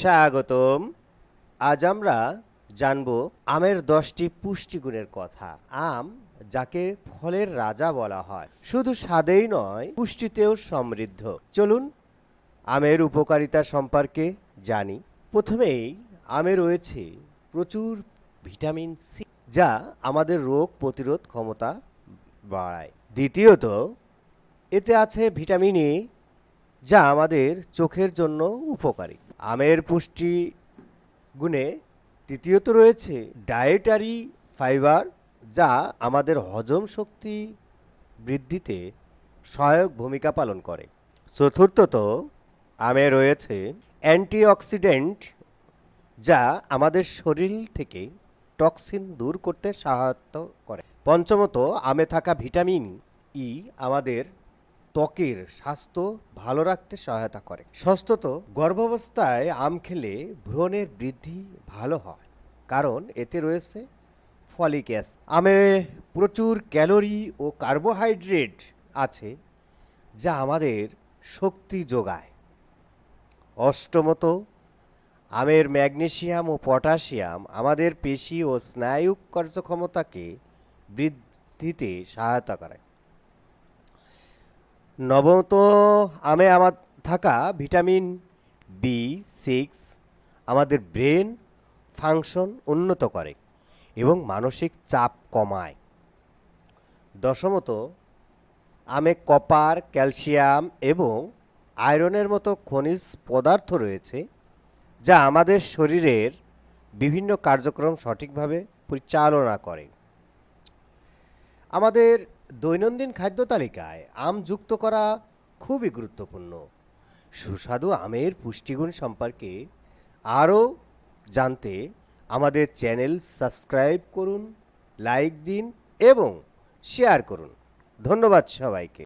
স্বাগতম। আজ আমরা জানব আমের দশটি পুষ্টিগুণের কথা। আম যাকে ফলের রাজা বলা হয়। শুধু স্বাদেই নয়, পুষ্টিতেও সমৃদ্ধ। চলুন আমের উপকারিতা সম্পর্কে জানি। প্রথমেই আমে রয়েছে প্রচুর ভিটামিন সি, যা আমাদের রোগ প্রতিরোধ ক্ষমতা বাড়ায়। দ্বিতীয়ত, এতে আছে ভিটামিন এ, যা আমাদের চোখের জন্য উপকারী। আমের পুষ্টি গুণে তৃতীয়ত রয়েছে ডায়েটারি ফাইবার যা আমাদের হজম শক্তি বৃদ্ধিতে সহায়ক ভূমিকা পালন করে। চতুর্থত, আমে রয়েছে অ্যান্টিঅক্সিডেন্ট যা আমাদের শরীর থেকে টক্সিন দূর করতে সাহায্য করে। পঞ্চমত, আমে থাকা ভিটামিন ই আমাদের ত্বকের স্বাস্থ্য ভালো রাখতে সহায়তা করে। ষষ্ঠত গর্ভাবস্থায় আম খেলে ভ্রূণের বৃদ্ধি ভালো হয়, কারণ এতে রয়েছে ফলিক অ্যাসিড। আমে প্রচুর ক্যালোরি ও কার্বোহাইড্রেট আছে, যা আমাদের শক্তি যোগায়। অষ্টমত, আমের ম্যাগনেসিয়াম ও পটাশিয়াম আমাদের পেশি ও স্নায়ু কার্যক্ষমতাকে বৃদ্ধিতে সহায়তা করে। নবমত আমে আমার থাকা ভিটামিন বি সিক্স আমাদের ব্রেন ফাংশন উন্নত করে এবং মানসিক চাপ কমায়। দশমত, আমে কপার, ক্যালসিয়াম এবং আয়রনের মতো খনিজ পদার্থ রয়েছে যা আমাদের শরীরের বিভিন্ন কার্যক্রম সঠিকভাবে পরিচালনা করে। আমাদের দৈনন্দিন খাদ্য তালিকায় আম যুক্ত করা খুবই গুরুত্বপূর্ণ। সুস্বাদু আমের পুষ্টিগুণ সম্পর্কে আরও জানতে আমাদের চ্যানেল সাবস্ক্রাইব করুন, লাইক দিন এবং শেয়ার করুন। ধন্যবাদ সবাইকে।